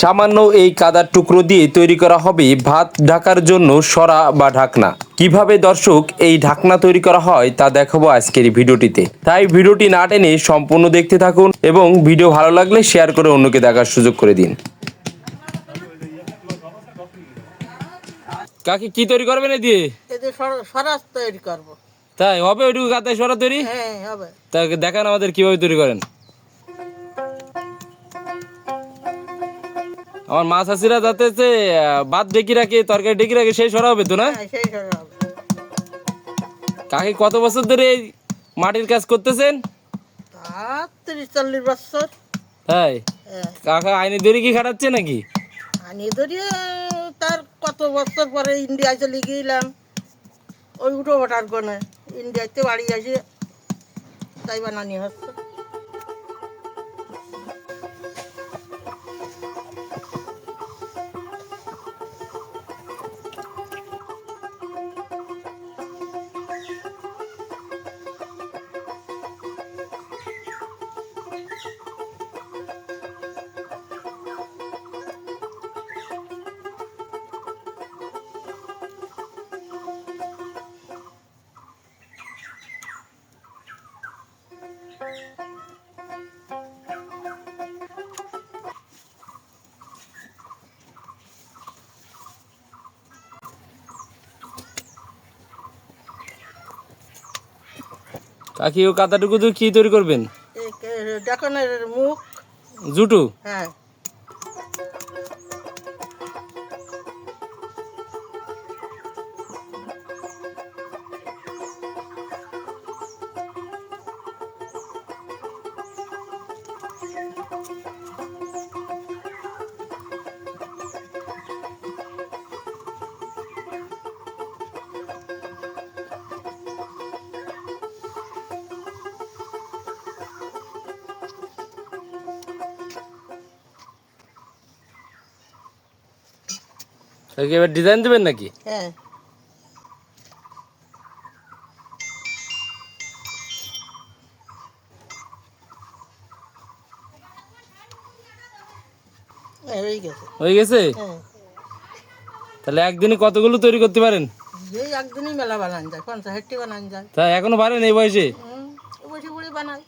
সামান্য এই কাদার টুকরো দিয়ে তৈরি করা হবে ভাত ঢাকার জন্য সরা বা ঢাকনা। কীভাবে দর্শক এই ঢাকনা তৈরি করা হয় তা দেখাবো আজকের ভিডিওটিতে। তাই ভিডিওটি না টেনে সম্পূর্ণ দেখতে থাকুন এবং ভিডিও ভালো লাগলে শেয়ার করে অন্যকে দেখার সুযোগ করে দিন। কাকে কি তৈরি করবেন এই দিয়ে তৈরি করব। তাই হবে ওইটুকু কাদায় সরা তৈরি? হ্যাঁ হবে। তা দেখান আমাদের কীভাবে তৈরি করেন। আমার মাছ হাসিরা যাতে যে, ভাত ডেকে রাখে তরকারি ডেকে রাখে সেই সরা হবে তো না? হ্যাঁ সেই সরা হবে। কাকি কত বছর ধরে এই মাটির কাজ করতেছেন? তিরিশ চল্লিশ বছর। তাই? হ্যাঁ। কাকা আইনি দড়ি কি খাটাচ্ছে নাকি? আনি ধরিয়ে তার কত বছর পরে ইন্ডিয়ায় চলে গিয়েলাম ওই উঠো ওঠার কোনে ইন্ডিয়াতে বাড়ি আসে তাই বানানি হচ্ছে। কাকি ও কাতাটুকু তো কি তৈরি করবেন? ডেকনের মুখ। জুটু? হ্যাঁ। এবার ডিজাইন দেবেন নাকি? হ্যাঁ। হয়ে গেছে। হয়ে গেছে? হ্যাঁ। তাহলে একদিনে কতগুলো তৈরি করতে পারেন? এই একদিনই মেলা বানান যায় পঞ্চাশ বানান যায়। তা এখনও পারেন এই বয়সে? বসে বসে বানাই।